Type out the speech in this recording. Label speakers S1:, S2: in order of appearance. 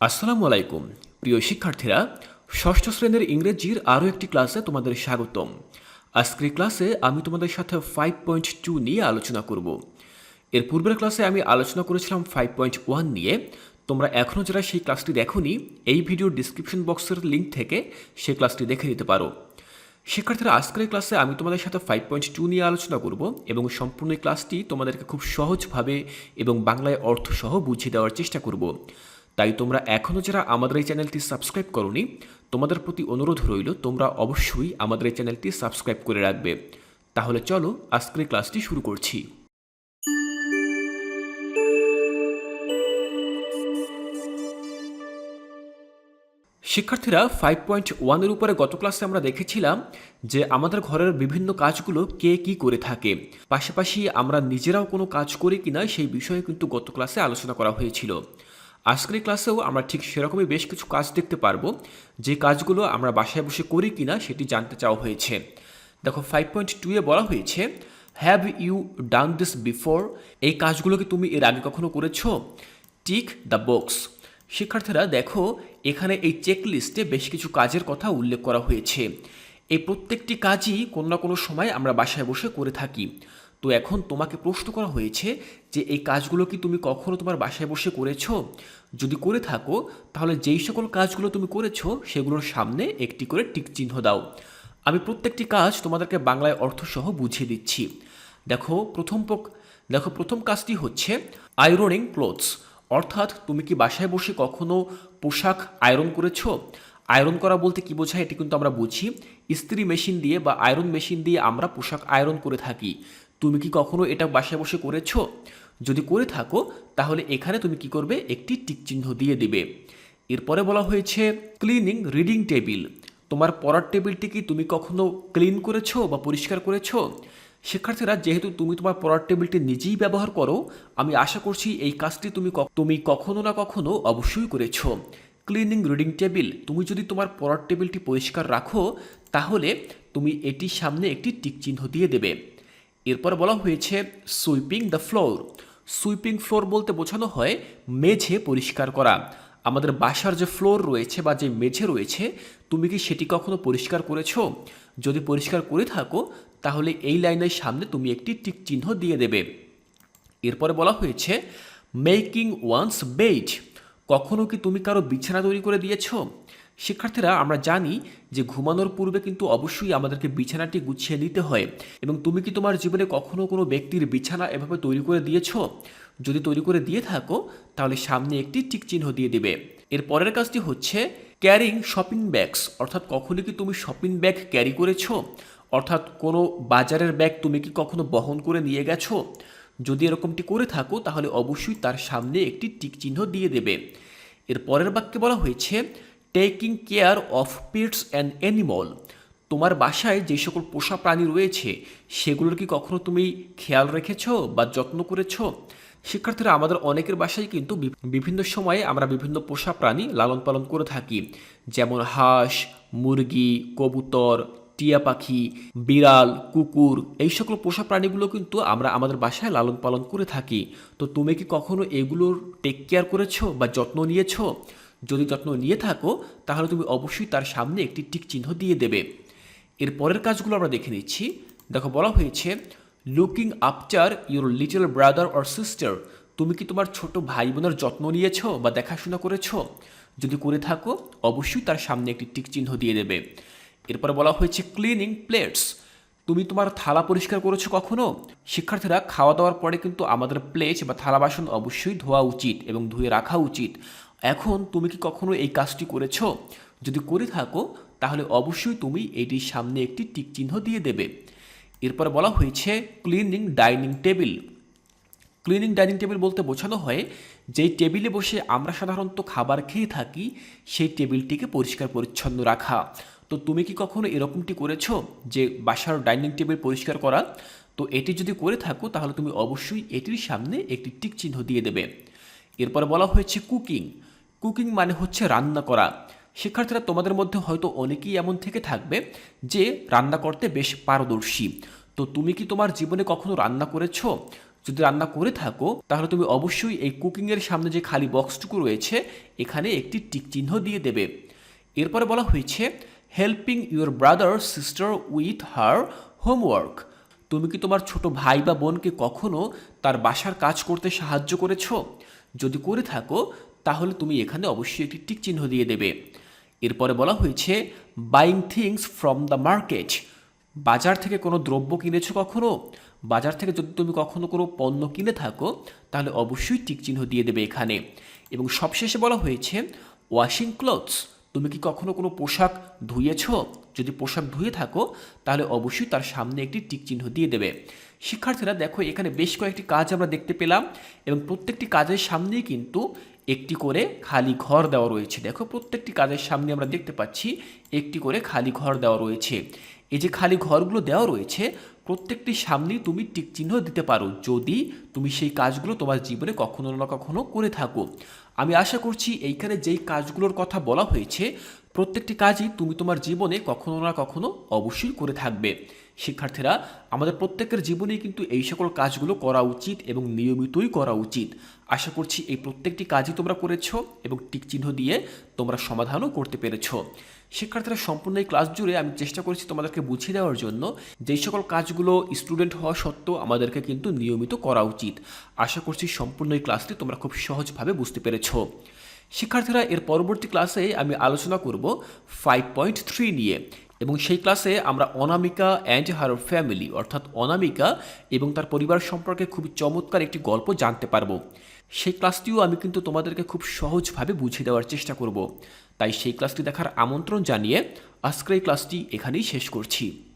S1: আসসালামু আলাইকুম। প্রিয় শিক্ষার্থীরা, ষষ্ঠ শ্রেণির ইংরেজির আরও একটি ক্লাসে তোমাদের স্বাগতম। আজকের ক্লাসে আমি তোমাদের সাথে ফাইভ পয়েন্ট টু নিয়ে আলোচনা করব। এর পূর্বের ক্লাসে আমি আলোচনা করেছিলাম ফাইভ পয়েন্ট ওয়ান নিয়ে। তোমরা এখনও যারা সেই ক্লাসটি দেখোনি, এই ভিডিওর ডিসক্রিপশন বক্সের লিঙ্ক থেকে সেই ক্লাসটি দেখে নিতে পারো। শিক্ষার্থীরা, আজকের ক্লাসে আমি তোমাদের সাথে ফাইভ পয়েন্ট টু নিয়ে আলোচনা করব এবং সম্পূর্ণ ক্লাসটি তোমাদেরকে খুব সহজভাবে এবং বাংলায় অর্থসহ বুঝিয়ে দেওয়ার চেষ্টা করব। তাই তোমরা এখনও যারা আমাদের এই চ্যানেলটি সাবস্ক্রাইব করনি, তোমাদের প্রতি অনুরোধ রইল তোমরা অবশ্যই আমাদের এই চ্যানেলটি সাবস্ক্রাইব করে রাখবে। তাহলে চলো আজকের ক্লাসটি শুরু করছি। শিক্ষার্থীরা ফাইভ পয়েন্ট ওয়ানের উপরে গত ক্লাসে আমরা দেখেছিলাম যে আমাদের ঘরের বিভিন্ন কাজগুলো কে কি করে থাকে। পাশাপাশি আমরা নিজেরাও কোনো কাজ করি কিনা সেই বিষয়ে কিন্তু গত ক্লাসে আলোচনা করা হয়েছিল। আজকের ক্লাসেও আমরা ঠিক সেরকমই বেশ কিছু কাজ দেখতে পারব। যে কাজগুলো আমরা বাসায় বসে করি কিনা সেটি জানতে চাওয়া হয়েছে। দেখো ফাইভ পয়েন্ট টুয়ে বলা হয়েছে have you done this before এই কাজগুলো কি তুমি এর আগে কখনো করেছ? টিক দ্য বক্স শিক্ষার্থীরা, দেখো, এখানে এই চেক লিস্টে বেশ কিছু কাজের কথা উল্লেখ করা হয়েছে। এই প্রত্যেকটি কাজই কোনো না কোনো সময় আমরা বাসায় বসে করে থাকি। তো এখন তোমাকে প্রশ্ন করা হয়েছে যে এই কাজগুলো কি তুমি কখনো তোমার বাসায় বসে করেছ? যদি করে থাকো, তাহলে যেই সকল কাজগুলো তুমি করেছ, সেগুলোর সামনে একটি করে টিক চিহ্ন দাও। আমি প্রত্যেকটি কাজ তোমাদেরকে বাংলায় অর্থসহ বুঝিয়ে দিচ্ছি। দেখো, প্রথম দেখো, প্রথম কাজটি হচ্ছে আয়রনিং ক্লোথস। অর্থাৎ তুমি কি বাসায় বসে কখনো পোশাক আয়রন করেছ? আয়রন করা বলতে কি বোঝায়? এটি কিন্তু আমরা বুঝি। ইস্ত্রি মেশিন দিয়ে বা আয়রন মেশিন দিয়ে আমরা পোশাক আয়রন করে থাকি। তুমি কি কখনো এটা বাসায় বসে করেছ? যদি করে থাকো, তাহলে এখানে তুমি কি করবে? একটি টিক চিহ্ন দিয়ে দিবে। এরপরে বলা হয়েছে, ক্লিনিং রিডিং টেবিল। তোমার পড়ার টেবিলটি কি তুমি কখনো ক্লিন করেছ বা পরিষ্কার করেছ? শিক্ষার্থীরা, যেহেতু তুমি তোমার পড়ার টেবিলটি নিজেই ব্যবহার করো, আমি আশা করছি এই কাজটি তুমি তুমি কখনো না কখনো অবশ্যই করেছ। Cleaning reading table. তুমি যদি তোমার পড়ার টেবিলটি পরিষ্কার রাখো, তাহলে তুমি এটির সামনে একটি টিক চিহ্ন দিয়ে দেবে। এরপর বলা হয়েছে sweeping the floor sweeping floor বলতে বোঝানো হয় মেঝে পরিষ্কার করা। আমাদের বাসার যে ফ্লোর রয়েছে বা যে মেঝে রয়েছে, তুমি কি সেটি কখনো পরিষ্কার করেছ? যদি পরিষ্কার করে থাকো, তাহলে এই লাইনের সামনে তুমি একটি টিক চিহ্ন দিয়ে দেবে। এরপরে বলা হয়েছে মেকিং ওয়ান্স বেড কখনো কি তুমি কারও বিছানা তৈরি করে দিয়েছ? শিক্ষার্থীরা, আমরা জানি যে ঘুমানোর পূর্বে কিন্তু অবশ্যই আমাদেরকে বিছানাটি গুছিয়ে নিতে হয়। এবং তুমি কি তোমার জীবনে কখনো কোনো ব্যক্তির বিছানা এভাবে তৈরি করে দিয়েছ? যদি তৈরি করে দিয়ে থাকো, তাহলে সামনে একটি টিক চিহ্ন দিয়ে দিবে। এর পরের কাজটি হচ্ছে ক্যারিং শপিং ব্যাগস। অর্থাৎ কখনো কি তুমি শপিং ব্যাগ ক্যারি করেছ? অর্থাৎ কোনো বাজারের ব্যাগ তুমি কি কখনো বহন করে নিয়ে গেছো? যদি এরকমটি করে থাকো, তাহলে অবশ্যই তার সামনে একটি টিক চিহ্ন দিয়ে দেবে। এর পরের বাক্যে বলা হয়েছে taking care of pets and animal তোমার বাসায় যে সকল পোষা প্রাণী রয়েছে, সেগুলোর কি কখনো তুমি খেয়াল রেখেছ বা যত্ন করেছ? শিক্ষার্থীরা, আমাদের অনেকের বাসায় কিন্তু বিভিন্ন সময়ে আমরা বিভিন্ন পোষা প্রাণী লালন পালন করে থাকি। যেমন হাঁস, মুরগি, কবুতর টিয়া পাখি, বিড়াল, কুকুর, এই সকল পোষা প্রাণীগুলো কিন্তু আমরা আমাদের বাসায় লালন পালন করে থাকি। তো তুমি কি কখনো এগুলোর টেক কেয়ার করেছ বা যত্ন নিয়েছো? যদি যত্ন নিয়ে থাকো, তাহলে তুমি অবশ্যই তার সামনে একটি টিক চিহ্ন দিয়ে দেবে। এর পরের কাজগুলো আমরা দেখে নিচ্ছি। দেখো, বলা হয়েছে looking after your little brother or sister তুমি কি তোমার ছোট ভাই বোনের যত্ন নিয়েছো বা দেখাশোনা করেছ? যদি করে থাকো, অবশ্যই তার সামনে একটি টিক চিহ্ন দিয়ে দেবে। এরপরে বলা হয়েছে ক্লিনিং প্লেটস তুমি তোমার থালা পরিষ্কার করেছ কখনো? শিক্ষার্থীরা খাওয়া দাওয়ার পরে কিন্তু আমাদের প্লেট বা থালা বাসন অবশ্যই ধোয়া উচিত এবং ধুয়ে রাখা উচিত। এখন তুমি কি কখনো এই কাজটি করেছ? যদি করে থাকো, তাহলে অবশ্যই তুমি এটির সামনে একটি টিক চিহ্ন দিয়ে দেবে। এরপরে বলা হয়েছে cleaning dining table cleaning dining table বলতে বোঝানো হয়, যেই টেবিলে বসে আমরা সাধারণত খাবার খেয়ে থাকি, সেই টেবিলটিকে পরিষ্কার পরিচ্ছন্ন রাখা। তো তুমি কি কখনো এরকমটি করেছ যে বাসার ডাইনিং টেবিল পরিষ্কার করা? তো এটি যদি করে থাকো, তাহলে তুমি অবশ্যই এটির সামনে একটি টিক চিহ্ন দিয়ে দেবে। এরপরে বলা হয়েছে কুকিং। কুকিং মানে হচ্ছে রান্না করা। শিক্ষার্থীরা তোমাদের মধ্যে হয়তো অনেকেই এমন থেকে থাকবে যে রান্না করতে বেশ পারদর্শী। তো তুমি কি তোমার জীবনে কখনো রান্না করেছ? যদি রান্না করে থাকো, তাহলে তুমি অবশ্যই এই কুকিংয়ের সামনে যে খালি বক্সটুকু রয়েছে, এখানে একটি টিক চিহ্ন দিয়ে দেবে। এরপরে বলা হয়েছে helping your brother sister with her homework তুমি কি তোমার ছোট ভাই বা বোনকে কখনো তার বাসার কাজ করতে সাহায্য করেছ? যদি করে থাকো, তাহলে তুমি এখানে অবশ্যই একটি টিক চিহ্ন দিয়ে দেবে। এরপরে বলা হয়েছে buying things from the market বাজার থেকে কোনো দ্রব্য কিনেছো কখনো? বাজার থেকে যদি তুমি কখনো কোনো পণ্য কিনে থাকো, তাহলে অবশ্যই টিক চিহ্ন দিয়ে দেবে এখানে। এবং সবশেষে বলা হয়েছে ওয়াশিং ক্লথস তুমি কি কখনো কোনো পোশাক ধুয়েছ? যদি পোশাক ধুয়ে থাকো, তাহলে অবশ্যই তার সামনে একটি টিক চিহ্ন দিয়ে দেবে। শিক্ষার্থীরা, দেখো, এখানে বেশ কয়েকটি কাজ আমরা দেখতে পেলাম এবং প্রত্যেকটি কাজের সামনেই কিন্তু একটি করে খালি ঘর দেওয়া রয়েছে। দেখো, প্রত্যেকটি কাজের সামনে আমরা দেখতে পাচ্ছি একটি করে খালি ঘর দেওয়া রয়েছে। এই যে খালি ঘরগুলো দেওয়া রয়েছে, প্রত্যেকটি সামনেই তুমি টিক চিহ্ন দিতে পারো, যদি তুমি সেই কাজগুলো তোমার জীবনে কখনো না কখনো করে থাকো। আমি আশা করছি এইখানে যেই কাজগুলোর কথা বলা হয়েছে, প্রত্যেকটি কাজই তুমি তোমার জীবনে কখনো না কখনো অবশ্যই করে থাকবে। শিক্ষার্থীরা, আমাদের প্রত্যেকের জীবনেই কিন্তু এই সকল কাজগুলো করা উচিত এবং নিয়মিতই করা উচিত। আশা করছি এই প্রত্যেকটি কাজই তোমরা করেছ এবং টিক চিহ্ন দিয়ে তোমরা সমাধানও করতে পেরেছ। শিক্ষার্থীরা সম্পূর্ণ এই ক্লাস জুড়ে আমি চেষ্টা করেছি তোমাদেরকে বুঝিয়ে দেওয়ার জন্য যেই সকল কাজগুলো স্টুডেন্ট হওয়া সত্ত্বেও আমাদেরকে কিন্তু নিয়মিত করা উচিত। আশা করছি সম্পূর্ণ এই ক্লাসটি তোমরা খুব সহজভাবে বুঝতে পেরেছ। শিক্ষার্থীরা, এর পরবর্তী ক্লাসে আমি আলোচনা করব ফাইভ পয়েন্ট থ্রি নিয়ে। এবং সেই ক্লাসে আমরা অনামিকা অ্যান্ড হার ফ্যামিলি অর্থাৎ অনামিকা এবং তার পরিবার সম্পর্কে খুব চমৎকার একটি গল্প জানতে পারব। সেই ক্লাসটিও আমি কিন্তু তোমাদেরকে খুব সহজভাবে বুঝিয়ে দেওয়ার চেষ্টা করব। তাই সেই ক্লাসটি দেখার আমন্ত্রণ জানিয়ে আজকের এই ক্লাসটি এখানেই শেষ করছি।